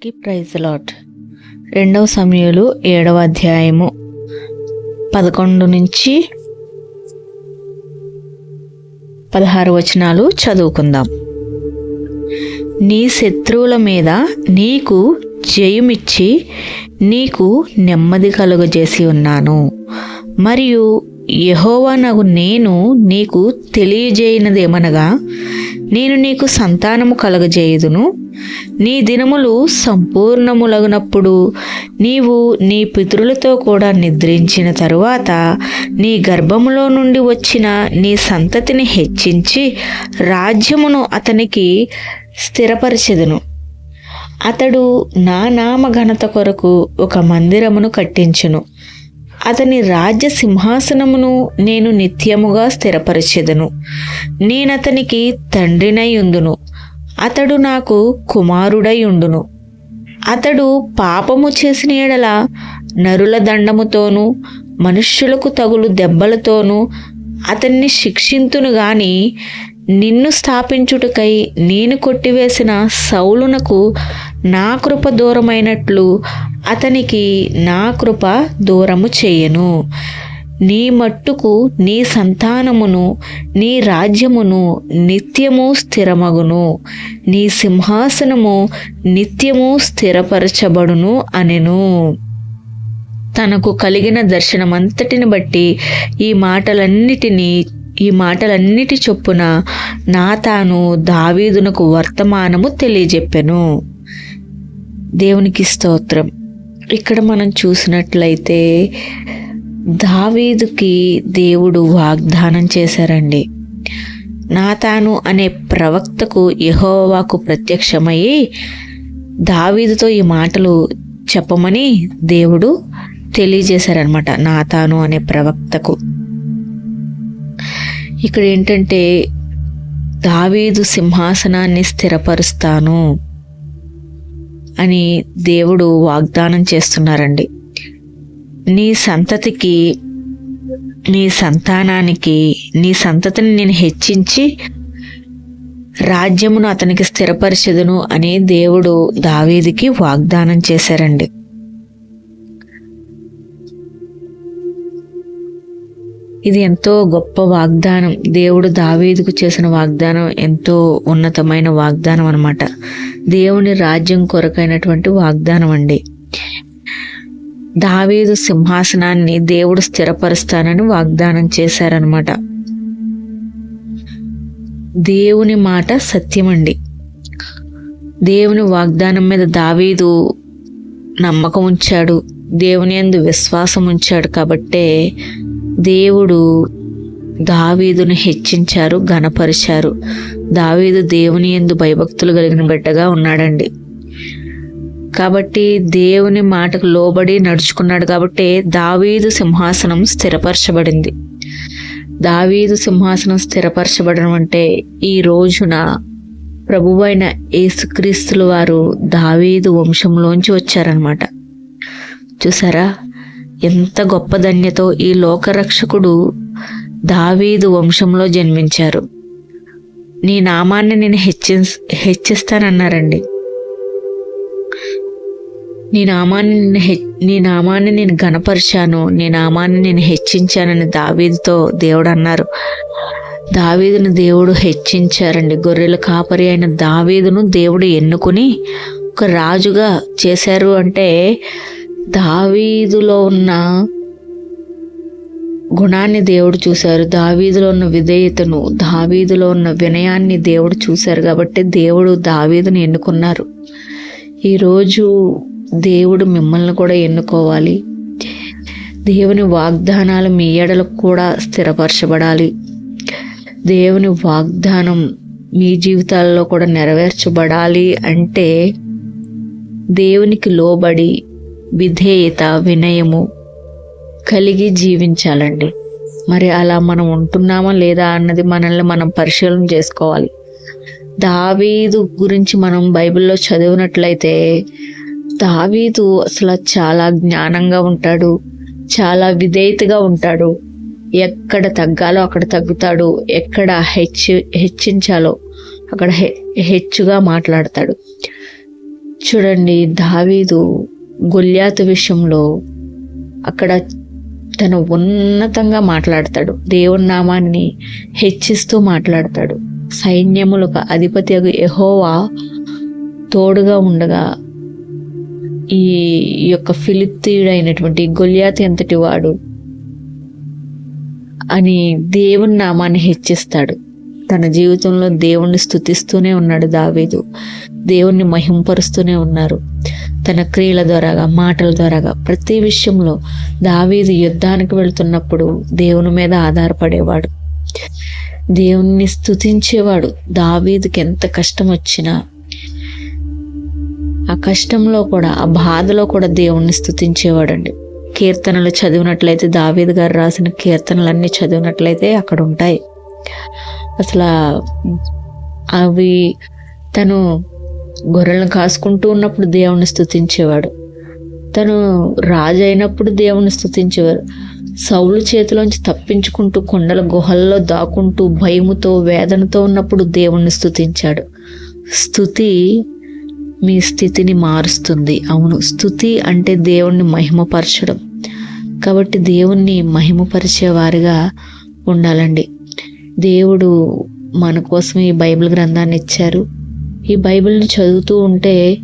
అందరికీ praise lot. రెండవ సమయంలో ఏడవ అధ్యాయము పదకొండు నుంచి పదహారు వచనాలు చదువుకుందాం. నీ శత్రువుల మీద నీకు జయమిచ్చి నీకు నెమ్మది కలుగజేసి ఉన్నాను. మరియు యహోవనగు నేను నీకు తెలియజేయనదేమనగా నేను నీకు సంతానము కలగజేయుదును. నీ దినములు సంపూర్ణములగునప్పుడు నీవు నీ పితరులతో కూడా నిద్రించిన తరువాత నీ గర్భములో నుండి వచ్చిన నీ సంతతిని హెచ్చించి రాజ్యమును అతనికి స్థిరపరచెదను. అతడు నా నామ ఘనత కొరకు ఒక మందిరమును కట్టించును. అతని రాజ్య సింహాసనమును నేను నిత్యముగా స్థిరపరచెదను. నేనతనికి తండ్రినై ఉందును అతడు నాకు కుమారుడై ఉండును అతడు పాపము చేసిన ఎడల నరుల దండముతోనూ మనుష్యులకు తగులు దెబ్బలతోనూ అతన్ని శిక్షింతును గాని నిన్ను స్థాపించుటకై నేను కొట్టివేసిన సౌలునకు నా కృప దూరమైనట్లు అతనికి నా కృప దూరము చేయను. నీ మట్టుకు నీ సంతానమును నీ రాజ్యమును నిత్యము స్థిరమగును. నీ సింహాసనము నిత్యము స్థిరపరచబడును అనెను. తనకు కలిగిన దర్శనమంతటిని బట్టి ఈ మాటలన్నిటినీ ఈ మాటలన్నిటి చొప్పున నా తాను దావీదునకు వర్తమానము తెలియజెప్పెను. దేవునికి స్తోత్రం. ఇక్కడ మనం చూసినట్లయితే దావీదుకి దేవుడు వాగ్దానం చేశారండి. నాతాను అనే ప్రవక్తకు యహోవాకు ప్రత్యక్షమయ్యి దావీదుతో ఈ మాటలు చెప్పమని దేవుడు తెలియజేశారనమాట నాతాను అనే ప్రవక్తకు. ఇక్కడ ఏంటంటే దావీదు సింహాసనాన్ని స్థిరపరుస్తాను అని దేవుడు వాగ్దానం చేస్తున్నారండి. నీ సంతతికి నీ సంతానానికి నీ సంతతిని నేను హెచ్చించి రాజ్యమును అతనికి స్థిరపరిచెదను అని దేవుడు దావీదికి వాగ్దానం చేశారండి. ఇది ఎంతో గొప్ప వాగ్దానం. దేవుడు దావీదుకు చేసిన వాగ్దానం ఎంతో ఉన్నతమైన వాగ్దానం అనమాట దేవుని రాజ్యం కొరకైనటువంటి వాగ్దానం అండి. దావీదు సింహాసనాన్ని దేవుడు స్థిరపరుస్తానని వాగ్దానం చేశారనమాట దేవుని మాట సత్యమండి దేవుని వాగ్దానం మీద దావీదు నమ్మకం ఉంచాడు. దేవుని ఎందు విశ్వాసం ఉంచాడు కాబట్టే దేవుడు దావీదును హెచ్చించారు ఘనపరిచారు. దావీదు దేవుని ఎందు భయభక్తులు కలిగిన బిడ్డగా ఉన్నాడండి. కాబట్టి దేవుని మాటకు లోబడి నడుచుకున్నాడు కాబట్టి దావీదు సింహాసనం స్థిరపరచబడింది. దావీదు సింహాసనం స్థిరపరచబడడం అంటే ఈ రోజున ప్రభువైన యేసుక్రీస్తుల వారు దావీదు వంశంలోంచి వచ్చారనమాట చూసారా? ఎంత గొప్ప ధన్యతో ఈ లోకరక్షకుడు దావీదు వంశంలో జన్మించారు. నీ నామాన్ని నేను హెచ్చి హెచ్చిస్తానన్నారండి. నీ నామాన్ని నేను హె నీ నామాన్ని నేను గనపరిచాను నీ నామాన్ని నేను హెచ్చించానని దావీదుతో దేవుడు అన్నారు దావీదును దేవుడు హెచ్చించారండి. గొర్రెల కాపరి అయిన దావీదును దేవుడు ఎన్నుకుని ఒక రాజుగా చేశారు అంటే దావీదులో ఉన్న గుణాన్ని దేవుడు చూశారు. దావీదులో ఉన్న విధేయతను దావీదులో ఉన్న వినయాన్ని దేవుడు చూశారు కాబట్టి దేవుడు దావీదుని ఎన్నుకున్నారు. ఈరోజు దేవుడు మిమ్మల్ని కూడా ఎన్నుకోవాలి. దేవుని వాగ్దానాలు మీ ఎడలకు కూడా స్థిరపరచబడాలి. దేవుని వాగ్దానం మీ జీవితాల్లో కూడా నెరవేర్చబడాలి అంటే దేవునికి లోబడి విధేయత వినయము కలిగి జీవించాలండి. మరి అలా మనం ఉంటున్నామా లేదా అన్నది మనల్ని మనం పరిశీలన చేసుకోవాలి. దావీదు గురించి మనం బైబిల్లో చదివినట్లయితే దావీదు అసలు చాలా జ్ఞానంగా ఉంటాడు చాలా విధేయతగా ఉంటాడు. ఎక్కడ తగ్గాలో అక్కడ తగ్గుతాడు ఎక్కడ హెచ్చు హెచ్చించాలో అక్కడ హె హెచ్చుగా మాట్లాడతాడు. చూడండి దావీదు గొల్యాతు విషయంలో అక్కడ తను ఉన్నతంగా మాట్లాడతాడు. దేవుని నామాన్ని హెచ్చిస్తూ మాట్లాడతాడు. సైన్యములకు అధిపతి ఎహోవా తోడుగా ఉండగా ఈ యొక్క ఫిలిప్తీయుడైనటువంటి గొల్యాత్ ఎంతటి వాడు అని దేవుని నామాన్ని హెచ్చిస్తాడు. తన జీవితంలో దేవుణ్ణి స్థుతిస్తూనే ఉన్నాడు దావీదు. దేవుణ్ణి మహింపరుస్తూనే ఉన్నారు. తన క్రియల ద్వారాగా మాటల ద్వారాగా ప్రతి విషయంలో దావీదు యుద్ధానికి వెళ్తున్నప్పుడు దేవుని మీద ఆధారపడేవాడు. దేవుణ్ణి స్థుతించేవాడు దావీదుకి ఎంత కష్టం వచ్చినా ఆ కష్టంలో కూడా ఆ బాధలో కూడా దేవుణ్ణి స్థుతించేవాడండి కీర్తనలు చదివినట్లయితే దావీద్ గారు రాసిన కీర్తనలన్నీ చదివినట్లయితే అక్కడ ఉంటాయి. అసలు అవి తను గొర్రెలను కాసుకుంటూ ఉన్నప్పుడు దేవుణ్ణి స్థుతించేవాడు తను రాజు అయినప్పుడు దేవుణ్ణి స్థుతించేవారు సౌలు చేతిలోంచి తప్పించుకుంటూ కొండల గుహల్లో దాక్కుంటూ భయముతో వేదనతో ఉన్నప్పుడు దేవుణ్ణి స్థుతించాడు స్థుతి మీ స్థితిని మారుస్తుంది. అవును స్థుతి అంటే దేవుణ్ణి మహిమపరచడం. కాబట్టి దేవుణ్ణి మహిమపరిచే వారిగా ఉండాలండి. దేవుడు మన కోసం ఈ బైబిల్ గ్రంథాన్ని ఇచ్చారు. ఈ బైబిల్ని చదువుతూ ఉంటే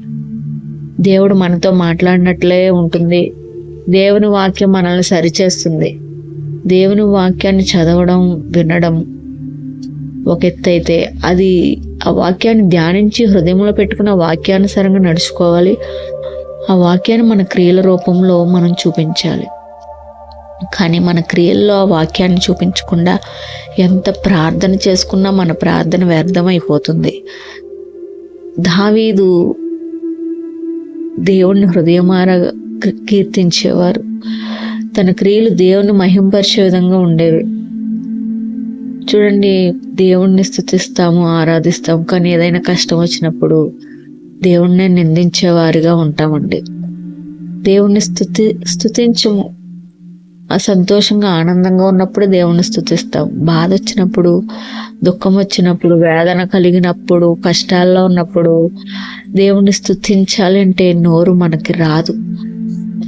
దేవుడు మనతో మాట్లాడినట్లే ఉంటుంది. దేవుని వాక్యం మనల్ని సరిచేస్తుంది. దేవుని వాక్యాన్ని చదవడం వినడం ఒక ఎత్తు అయితే అది ఆ వాక్యాన్ని ధ్యానించి హృదయంలో పెట్టుకున్న వాక్యానుసారంగా నడుచుకోవాలి. ఆ వాక్యాన్ని మన క్రియల రూపంలో మనం చూపించాలి. కానీ మన క్రియల్లో ఆ వాక్యాన్ని చూపించకుండా ఎంత ప్రార్థన చేసుకున్నా మన ప్రార్థన వ్యర్థమైపోతుంది. దావీదు దేవుణ్ణి హృదయమార కీర్తించేవారు. తన క్రియలు దేవుని మహింపరిచే విధంగా ఉండేవి. చూడండి దేవుణ్ణి స్థుతిస్తాము ఆరాధిస్తాము కానీ ఏదైనా కష్టం వచ్చినప్పుడు దేవుణ్ణి నిందించేవారిగా ఉంటామండి. దేవుణ్ణి స్థుతి స్థుతించము సంతోషంగా ఆనందంగా ఉన్నప్పుడు దేవుణ్ణి స్థుతిస్తాం బాధ వచ్చినప్పుడు దుఃఖం వచ్చినప్పుడు వేదన కలిగినప్పుడు కష్టాల్లో ఉన్నప్పుడు దేవుణ్ణి స్థుతించాలంటే నోరు మనకి రాదు.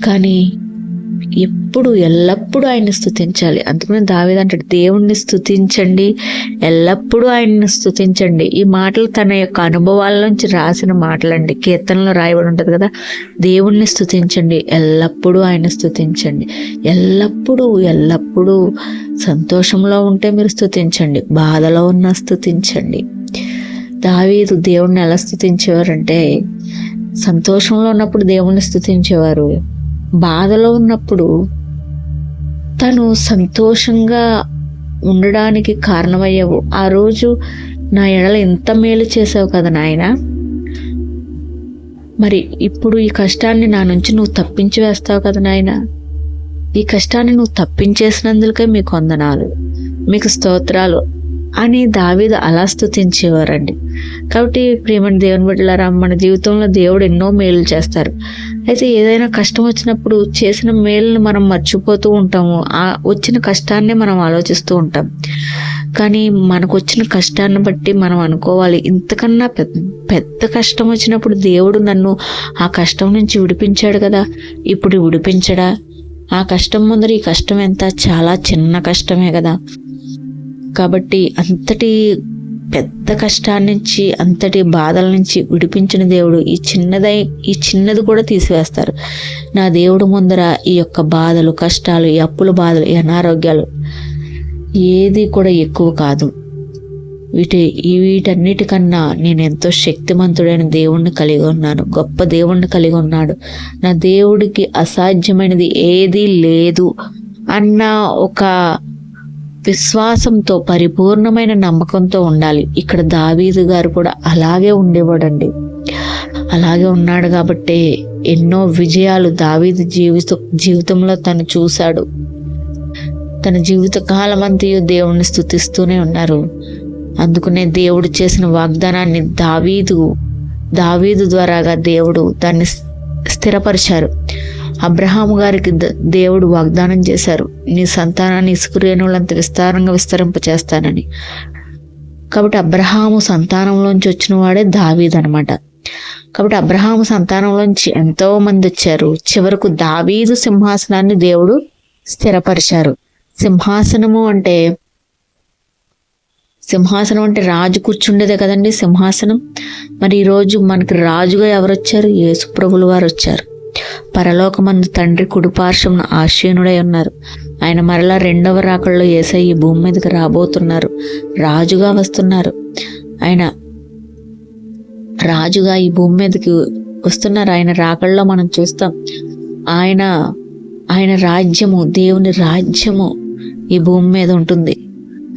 కానీ ఎప్పుడు ఎల్లప్పుడూ ఆయన్ని స్థుతించాలి అందుకని దావేదంటాడు దేవుణ్ణి స్థుతించండి ఎల్లప్పుడూ ఆయన్ని స్థుతించండి ఈ మాటలు తన యొక్క అనుభవాల నుంచి రాసిన మాటలండి. కీర్తనలో రాయబడి ఉంటుంది కదా దేవుణ్ణి స్థుతించండి ఎల్లప్పుడూ ఆయన స్థుతించండి ఎల్లప్పుడూ ఎల్లప్పుడూ సంతోషంలో ఉంటే మీరు స్థుతించండి బాధలో ఉన్న స్థుతించండి దావీదు దేవుణ్ణి ఎలా స్థుతించేవారంటే సంతోషంలో ఉన్నప్పుడు దేవుణ్ణి స్థుతించేవారు బాధలో ఉన్నప్పుడు తను సంతోషంగా ఉండడానికి కారణమయ్యావు. ఆ రోజు నా ఎడల ఎంత మేలు చేసావు కదా నాయన? మరి ఇప్పుడు ఈ కష్టాన్ని నా నుంచి నువ్వు తప్పించి వేస్తావు కదా నాయన? ఈ కష్టాన్ని నువ్వు తప్పించేసినందుకే మీకు వందనాలు. మీకు స్తోత్రాలు. అని దావీదు అలా స్థుతించేవారండి కాబట్టి ప్రేమని దేవుని బిడ్డలారా మన జీవితంలో దేవుడు ఎన్నో మేలు చేస్తారు. అయితే ఏదైనా కష్టం వచ్చినప్పుడు చేసిన మేలుని మనం మర్చిపోతూ ఉంటాము. ఆ వచ్చిన కష్టాన్ని మనం ఆలోచిస్తూ ఉంటాం. కానీ మనకు వచ్చిన కష్టాన్ని బట్టి మనం అనుకోవాలి ఇంతకన్నా పెద్ద పెద్ద కష్టం వచ్చినప్పుడు దేవుడు నన్ను ఆ కష్టం నుంచి విడిపించాడు కదా ఇప్పుడు విడిపించడా? ఆ కష్టం ముందర ఈ కష్టం ఎంత? చాలా చిన్న కష్టమే కదా. కాబట్టి అంతటి పెద్ద కష్టాన్ని నుంచి అంతటి బాధల నుంచి విడిపించిన దేవుడు ఈ చిన్నదై ఈ చిన్నది కూడా తీసివేస్తారు. నా దేవుడు ముందర ఈ యొక్క బాధలు కష్టాలు ఈ అప్పుల బాధలు ఈ అనారోగ్యాలు ఏది కూడా ఎక్కువ కాదు. వీటి వీటన్నిటికన్నా నేను ఎంతో శక్తిమంతుడైన దేవుణ్ణి కలిగి ఉన్నాను. గొప్ప దేవుణ్ణి కలిగి ఉన్నాడు. నా దేవుడికి అసాధ్యమైనది ఏదీ లేదు అన్న ఒక విశ్వాసంతో పరిపూర్ణమైన నమ్మకంతో ఉండాలి. ఇక్కడ దావీదు గారు కూడా అలాగే ఉండేవాడండి. అలాగే ఉన్నాడు కాబట్టి ఎన్నో విజయాలు దావీదు జీవిత జీవితంలో తను చూశాడు. తన జీవిత కాలం దేవుణ్ణి స్థుతిస్తూనే ఉన్నారు. అందుకునే దేవుడు చేసిన వాగ్దానాన్ని దావీదు దావీదు ద్వారాగా దేవుడు దాన్ని స్థిరపరిచారు. అబ్రహాము గారికి దేవుడు వాగ్దానం చేశారు. నీ సంతానాన్ని ఇసుకురేణులంత విస్తారంగా విస్తరింప చేస్తానని కాబట్టి అబ్రహాము సంతానంలోంచి వచ్చిన వాడే దావీద్ అనమాట కాబట్టి అబ్రహాము సంతానంలోంచి ఎంతో మంది వచ్చారు. చివరకు దావీదు సింహాసనాన్ని దేవుడు స్థిరపరిచారు. సింహాసనము అంటే సింహాసనం అంటే రాజు కూర్చుండేదే కదండి సింహాసనం. మరి ఈరోజు మనకి రాజుగా ఎవరు వచ్చారు యేసుప్రభులు వారు వచ్చారు పరలోకమందు తండ్రి కుడిపార్శ్వమున ఆశీనుడై ఉన్నారు. ఆయన మరలా రెండవ రాకల్లో ఏసై ఈ భూమి మీదకి రాబోతున్నారు. రాజుగా వస్తున్నారు. ఆయన రాజుగా ఈ భూమి మీదకి వస్తున్నారు. ఆయన రాకల్లో మనం చూస్తాం ఆయన ఆయన రాజ్యము దేవుని రాజ్యము ఈ భూమి మీద ఉంటుంది.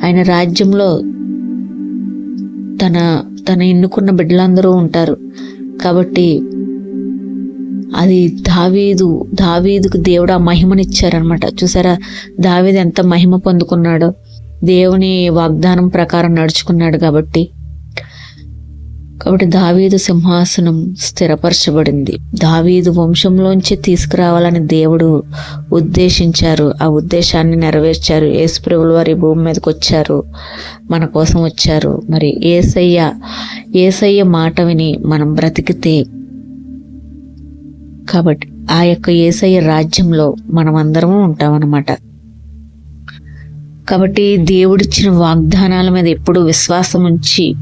ఆయన రాజ్యంలో తన తన ఎన్నుకున్న బిడ్డలందరూ ఉంటారు. కాబట్టి అది దావీదు దావీదుకు దేవుడు ఆ మహిమనిచ్చారనమాట చూసారా? దావీదు ఎంత మహిమ పొందుకున్నాడో. దేవుని వాగ్దానం ప్రకారం నడుచుకున్నాడు కాబట్టి. కాబట్టి దావీదు సింహాసనం స్థిరపరచబడింది. దావీదు వంశంలోంచి తీసుకురావాలని దేవుడు ఉద్దేశించారు. ఆ ఉద్దేశాన్ని నెరవేర్చారు. ఏసుప్రభులు వారి భూమి మీదకి వచ్చారు. మన కోసం వచ్చారు. మరి ఏసయ్య ఏసయ్య మాట విని మనం బ్రతికితే కాబట్టి ఆ యొక్క ఏసయ్య రాజ్యంలో మనమందరము ఉంటామన్నమాట. కాబట్టి దేవుడిచ్చిన వాగ్దానాల మీద ఎప్పుడు విశ్వాసం ఉంచి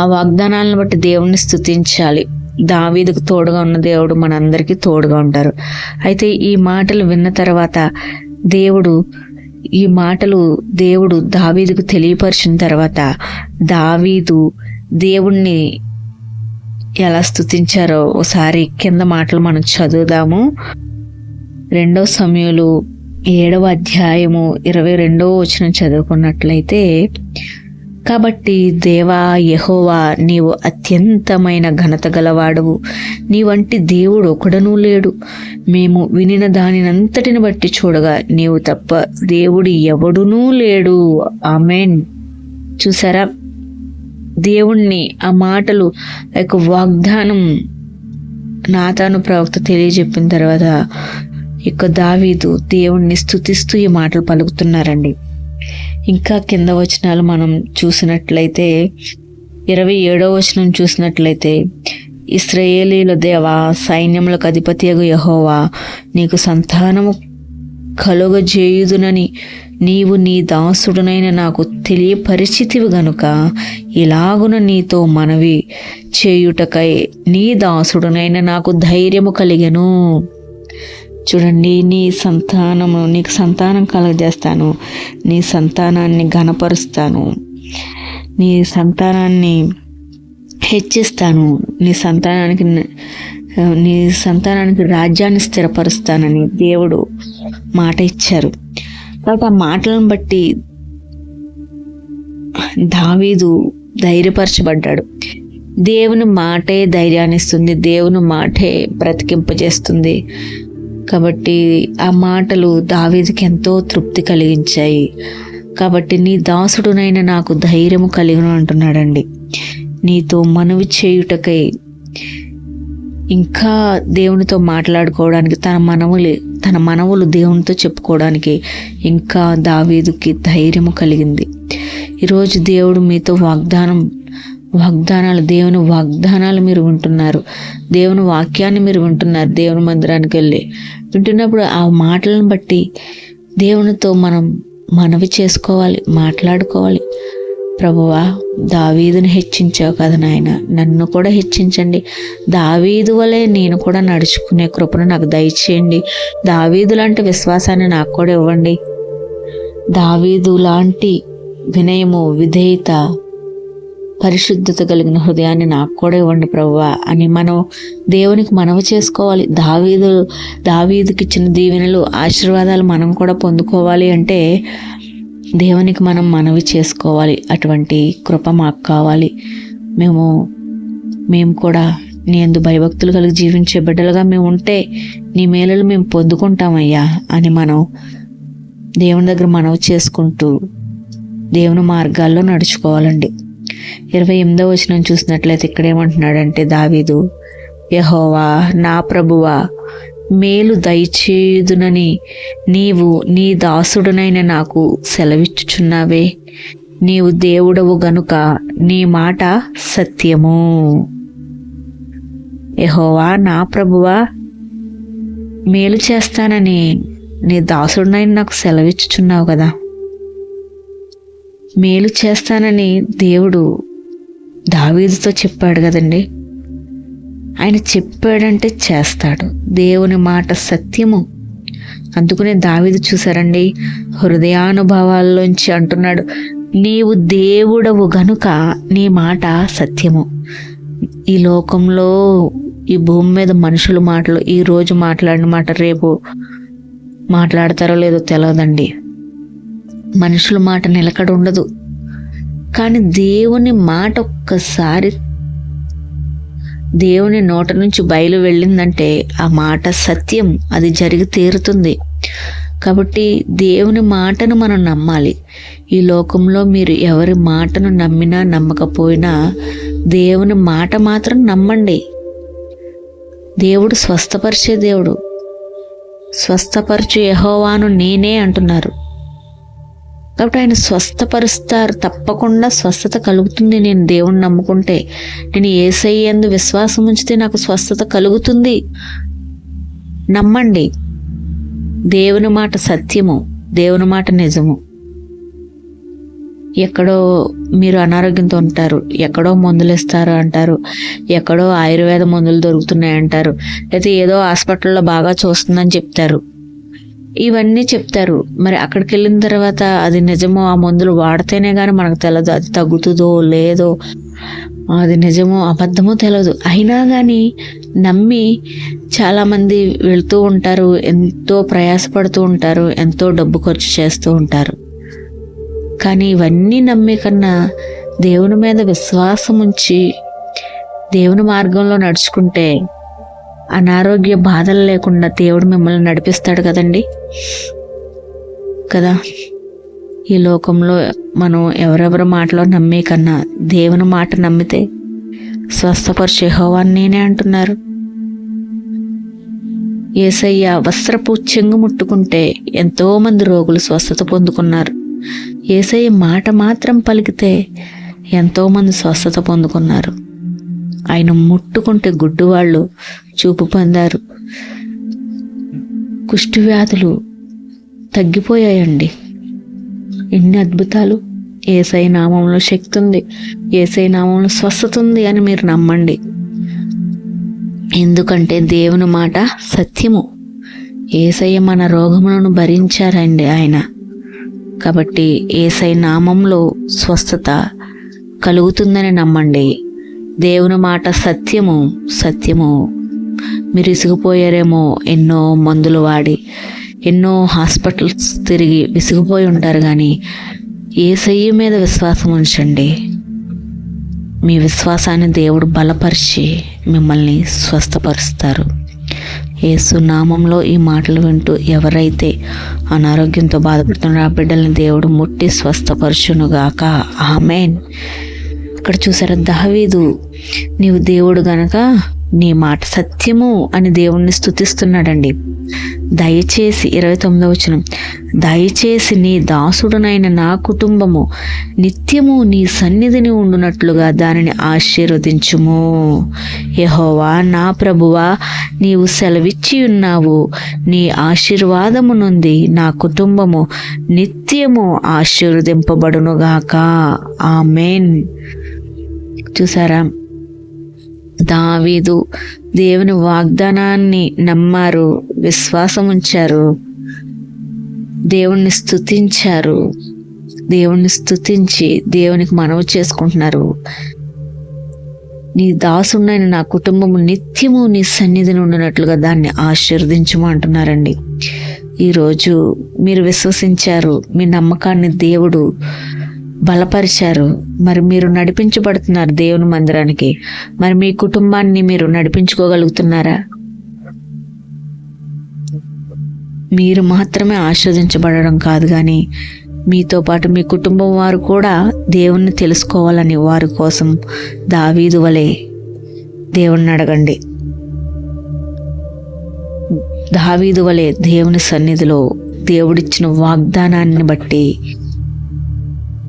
ఆ వాగ్దానాలను బట్టి దేవుణ్ణి స్థుతించాలి దావీదుకు తోడుగా ఉన్న దేవుడు మనందరికీ తోడుగా ఉంటారు. అయితే ఈ మాటలు విన్న తర్వాత దేవుడు ఈ మాటలు దేవుడు దావీదుకు తెలియపరిచిన తర్వాత దావీదు దేవుణ్ణి ఎలా స్తుతించారో ఒకసారి కింద మాటలు మనం చదువుదాము. రెండో సమయంలో ఏడవ అధ్యాయము ఇరవై రెండవ వచనం చదువుకున్నట్లయితే కాబట్టి దేవా యహోవా నీవు అత్యంతమైన ఘనత గలవాడవు. నీ వంటి దేవుడు ఒకడనూ లేడు. మేము వినిన దానినంతటిని బట్టి చూడగా నీవు తప్ప దేవుడు ఎవడునూ లేడు. ఆమెన్. చూసారా దేవుణ్ణి ఆ మాటలు యొక్క వాగ్దానం నాతాను ప్రవక్త తెలియజెప్పిన తర్వాత యొక్క దావీదు దేవుణ్ణి స్తుతిస్తూ ఈ మాటలు పలుకుతున్నారండి. ఇంకా కింద వచనాలు మనం చూసినట్లయితే ఇరవై ఏడో వచనం చూసినట్లయితే ఇస్రయేలీల దేవా సైన్యములకు అధిపతి యహోవా నీకు సంతానము కలుగజేయుదునని నీవు నీ దాసుడునైన నాకు తెలియపరిచితివి గనుక ఇలాగున నీతో మనవి చేయుటకై నీ దాసుడునైన నాకు ధైర్యము కలిగెను. చూడండి నీ సంతానము నీకు సంతానం కలగజేస్తాను. నీ సంతానాన్ని ఘనపరుస్తాను. నీ సంతానాన్ని హెచ్చిస్తాను. నీ సంతానానికి నీ సంతానానికి రాజ్యాన్ని స్థిరపరుస్తానని దేవుడు మాట ఇచ్చారు. కాబట్టి ఆ మాటలను బట్టి దావీదు ధైర్యపరచబడ్డాడు. దేవుని మాటే ధైర్యాన్ని ఇస్తుంది దేవుని మాటే బ్రతికింపజేస్తుంది. కాబట్టి ఆ మాటలు దావీదుకి ఎంతో తృప్తి కలిగించాయి. కాబట్టి నీ దాసుడునైన నాకు ధైర్యము కలిగిన అంటున్నాడండి. నీతో మనవి చేయుటకై ఇంకా దేవునితో మాట్లాడుకోవడానికి తన మనవులు తన మనవులు దేవునితో చెప్పుకోవడానికి ఇంకా దావీదుకి ధైర్యము కలిగింది. ఈరోజు దేవుడు మీతో వాగ్దానం వాగ్దానాలు దేవుని వాగ్దానాలు మీరు వింటున్నారు. దేవుని వాక్యాన్ని మీరు వింటున్నారు దేవుని మందిరానికి వెళ్ళి. వింటున్నప్పుడు ఆ మాటలను బట్టి దేవునితో మనం మనవి చేసుకోవాలి మాట్లాడుకోవాలి. ప్రభువా దావీదుని హెచ్చించావు కదా నాయన. నన్ను కూడా హెచ్చించండి. దావీదు వలె నేను కూడా నడుచుకునే కృపను నాకు దయచేయండి. దావీదు లాంటి విశ్వాసాన్ని నాకు కూడా ఇవ్వండి. దావీదు లాంటి వినయము విధేయత పరిశుద్ధత కలిగిన హృదయాన్ని నాకు కూడా ఇవ్వండి ప్రభువా అని మనం దేవునికి మనవి చేసుకోవాలి. దావీదు దావీదుకి ఇచ్చిన దీవెనలు ఆశీర్వాదాలు మనం కూడా పొందుకోవాలి అంటే దేవునికి మనం మనవి చేసుకోవాలి. అటువంటి కృప మాకు కావాలి. మేము మేము కూడా నీ ఎందు భయభక్తులు కలిగి జీవించే బిడ్డలుగా మేము ఉంటే నీ మేలలు మేము పొందుకుంటామయ్యా అని మనం దేవుని దగ్గర మనవి చేసుకుంటూ దేవుని మార్గాల్లో నడుచుకోవాలండి. ఇరవై ఎనిమిదో వచనం చూసినట్లయితే ఇక్కడేమంటున్నాడంటే దావీదు యహోవా నా ప్రభువా మేలు దయచేయుదునని నీవు నీ దాసుడునైన నాకు సెలవిచ్చుచున్నావే. నీవు దేవుడవు గనుక నీ మాట సత్యము. యహోవా నా ప్రభువా మేలు చేస్తానని నీ దాసుడినైనా నాకు సెలవిచ్చుచున్నావు కదా. మేలు చేస్తానని దేవుడు దావీదుతో చెప్పాడు కదండి. ఆయన చెప్పాడంటే చేస్తాడు. దేవుని మాట సత్యము. అందుకనే దావిది చూసారండి హృదయానుభవాల్లోంచి అంటున్నాడు నీవు దేవుడవు గనుక నీ మాట సత్యము. ఈ లోకంలో ఈ భూమి మీద మనుషుల మాటలు ఈ రోజు మాట్లాడిన మాట రేపు మాట్లాడతారో లేదో తెలియదండి మనుషుల మాట నిలకడ ఉండదు. కానీ దేవుని మాట ఒక్కసారి దేవుని నోట నుంచి బయలు వెళ్ళిందంటే ఆ మాట సత్యం అది జరిగి తీరుతుంది. కాబట్టి దేవుని మాటను మనం నమ్మాలి. ఈ లోకంలో మీరు ఎవరి మాటను నమ్మినా నమ్మకపోయినా దేవుని మాట మాత్రం నమ్మండి. దేవుడు స్వస్థపరిచే దేవుడు. స్వస్థపరచు యహోవాను నేనే అంటున్నారు. కాబట్టి ఆయన స్వస్థపరుస్తారు. తప్పకుండా స్వస్థత కలుగుతుంది. నేను దేవుణ్ణి నమ్ముకుంటే నేను ఏసయ్యందు విశ్వాసం ఉంచితే నాకు స్వస్థత కలుగుతుంది. నమ్మండి దేవుని మాట సత్యము దేవుని మాట నిజము. ఎక్కడో మీరు అనారోగ్యంతో ఉంటారు ఎక్కడో మందులు ఇస్తారు అంటారు ఎక్కడో ఆయుర్వేద మందులు దొరుకుతున్నాయి అంటారు లేకపోతే ఏదో హాస్పిటల్లో బాగా చూస్తుందని చెప్తారు. ఇవన్నీ చెప్తారు. మరి అక్కడికి వెళ్ళిన తర్వాత అది నిజమో ఆ మందులు వాడితేనే కానీ మనకు తెలియదు అది తగ్గుతుందో లేదో. అది నిజమో అబద్ధమో తెలియదు అయినా కానీ నమ్మి చాలామంది వెళ్తూ ఉంటారు ఎంతో ప్రయాసపడుతూ ఉంటారు ఎంతో డబ్బు ఖర్చు చేస్తూ ఉంటారు. కానీ ఇవన్నీ నమ్మే కన్నా దేవుని మీద విశ్వాసం ఉంచి దేవుని మార్గంలో నడుచుకుంటే అనారోగ్య బాధలు లేకుండా దేవుడు మిమ్మల్ని నడిపిస్తాడు కదండి? కదా? ఈ లోకంలో మనం ఎవరెవరి మాటలో నమ్మే కన్నా దేవుని మాట నమ్మితే స్వస్థపరిచే హోవాన్ని నేనే అంటున్నారు. ఏసయ్య వస్త్రపు చెంగు ముట్టుకుంటే ఎంతోమంది రోగులు స్వస్థత పొందుకున్నారు. ఏసయ్య మాట మాత్రం పలికితే ఎంతోమంది స్వస్థత పొందుకున్నారు. ఆయన ముట్టుకుంటే గుడ్డువాళ్ళు చూపు పొందారు. కుష్టి వ్యాధులు తగ్గిపోయాయండి. ఎన్ని అద్భుతాలు ఏసై నామంలో శక్తి ఉంది ఏసై నామంలో స్వస్థత ఉంది అని మీరు నమ్మండి. ఎందుకంటే దేవుని మాట సత్యము. ఏసయ్య మన రోగములను భరించారండి ఆయన. కాబట్టి ఏసై నామంలో స్వస్థత కలుగుతుందని నమ్మండి. దేవుని మాట సత్యము సత్యము. మీరు విసిగిపోయారేమో ఎన్నో మందులు వాడి ఎన్నో హాస్పిటల్స్ తిరిగి విసిగిపోయి ఉంటారు కానీ ఏసయ్య మీద విశ్వాసం ఉంచండి. మీ విశ్వాసాన్ని దేవుడు బలపరిచి మిమ్మల్ని స్వస్థపరుస్తారు. యేసు నామంలో ఈ మాటలు వింటూ ఎవరైతే అనారోగ్యంతో బాధపడుతున్నారో ఆ బిడ్డల్ని దేవుడు ముట్టి స్వస్థపరచునుగాక. ఆమెన్. అక్కడ చూసారా? దావీదు నీవు దేవుడు గనక నీ మాట సత్యము అని దేవుణ్ణి స్తుతిస్తున్నాడండి. దయచేసి ఇరవై తొమ్మిదవ వచనం దయచేసి నీ దాసుడునైన నా కుటుంబము నిత్యము నీ సన్నిధిని ఉండునట్లుగా దానిని ఆశీర్వదించుము. యహోవా నా ప్రభువా నీవు సెలవిచ్చి ఉన్నావు. నీ ఆశీర్వాదము నుండి నా కుటుంబము నిత్యము ఆశీర్వదింపబడునుగాక. ఆమెన్. చూసారా దావీదు దేవుని వాగ్దానాన్ని నమ్మారు విశ్వాసం ఉంచారు దేవుణ్ణి స్థుతించారు దేవుణ్ణి స్థుతించి దేవునికి మనవి చేసుకుంటున్నారు. నీ దాసుడైన నా కుటుంబము నిత్యము నీ సన్నిధిని ఉండినట్లుగా దాన్ని ఆశీర్వదించమంటున్నారండి ఈరోజు మీరు విశ్వసించారు మీ నమ్మకాన్ని దేవుడు బలపరిచారు. మరి మీరు నడిపించబడుతున్నారు దేవుని మందిరానికి. మరి మీ కుటుంబాన్ని మీరు నడిపించుకోగలుగుతున్నారా? మీరు మాత్రమే ఆస్వాదించబడడం కాదు కానీ మీతో పాటు మీ కుటుంబం వారు కూడా దేవుణ్ణి తెలుసుకోవాలని వారి కోసం దావీదు వలె దేవుణ్ణి అడగండి. దావీదు వలె దేవుని సన్నిధిలో దేవుడిచ్చిన వాగ్దానాన్ని బట్టి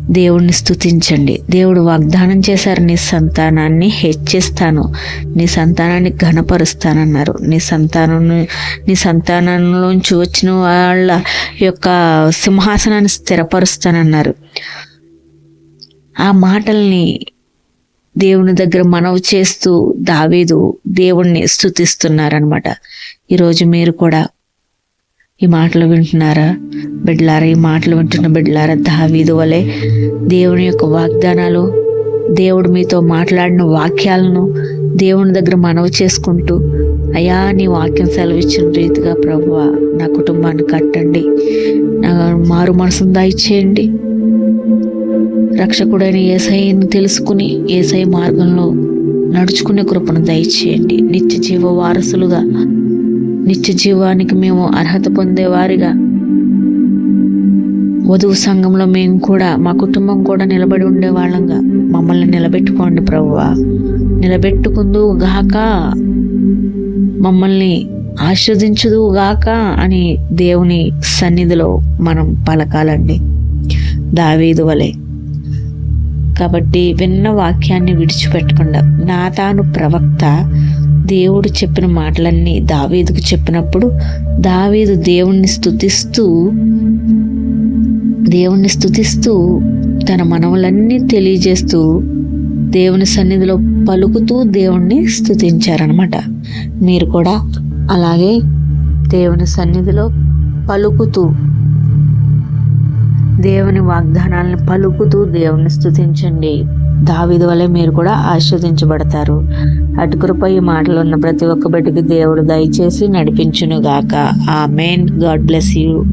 దేవుణ్ణి స్థుతించండి దేవుడు వాగ్దానం చేశారు నీ సంతానాన్ని హెచ్చిస్తాను. నీ సంతానాన్ని ఘనపరుస్తానన్నారు. నీ సంతానం నీ సంతానంలోంచి వచ్చిన వాళ్ళ యొక్క సింహాసనాన్ని స్థిరపరుస్తానన్నారు. ఆ మాటల్ని దేవుని దగ్గర మనవి చేస్తూ దావీదు దేవుణ్ణి స్థుతిస్తున్నారనమాట ఈరోజు మీరు కూడా ఈ మాటలు వింటున్నారా? బిడ్లారా ఈ మాటలు వింటున్న బిడ్లారా దావీదు వలె దేవుని యొక్క వాగ్దానాలు దేవుడు మీతో మాట్లాడిన వాక్యాలను దేవుని దగ్గర మనవి చేసుకుంటూ అయా నీ వాక్యం సెలవిచ్చిన రీతిగా ప్రభు నా కుటుంబాన్ని కట్టండి. నా మారు మనసును దాయిచ్చేయండి రక్షకుడైన ఏసైని తెలుసుకుని ఏసై మార్గంలో నడుచుకునే కృపను దయచేయండి. నిత్య జీవ వారసులుగా నిత్య జీవానికి మేము అర్హత పొందేవారిగా. వధువు సంఘంలో మేము కూడా మా కుటుంబం కూడా నిలబడి ఉండే వాళ్ళంగా మమ్మల్ని నిలబెట్టుకోండి ప్రభువా నిలబెట్టుకుందు గాక. మమ్మల్ని ఆస్వాదించుదు గాక అని దేవుని సన్నిధిలో మనం పలకాలండి. దావీదు వలె. కాబట్టి విన్న వాక్యాన్ని విడిచిపెట్టకుండా నా తాను ప్రవక్త దేవుడు చెప్పిన మాటలన్నీ దావీదుకు చెప్పినప్పుడు దావీదు దేవుణ్ణి స్థుతిస్తూ దేవుణ్ణి స్థుతిస్తూ తన మనవులన్నీ తెలియజేస్తూ దేవుని సన్నిధిలో పలుకుతూ దేవుణ్ణి స్థుతించారనమాట మీరు కూడా అలాగే దేవుని సన్నిధిలో పలుకుతూ దేవుని వాగ్దానాలను పలుకుతూ దేవుని స్థుతించండి దావిది వలె మీరు కూడా ఆస్వాదించబడతారు అటుకురపై మాటలు ఉన్న ప్రతి ఒక్క బిడ్డకి దేవుడు దయచేసి నడిపించునుగాక. ఆ మెయిన్ గాడ్ బ్లెస్ యూ.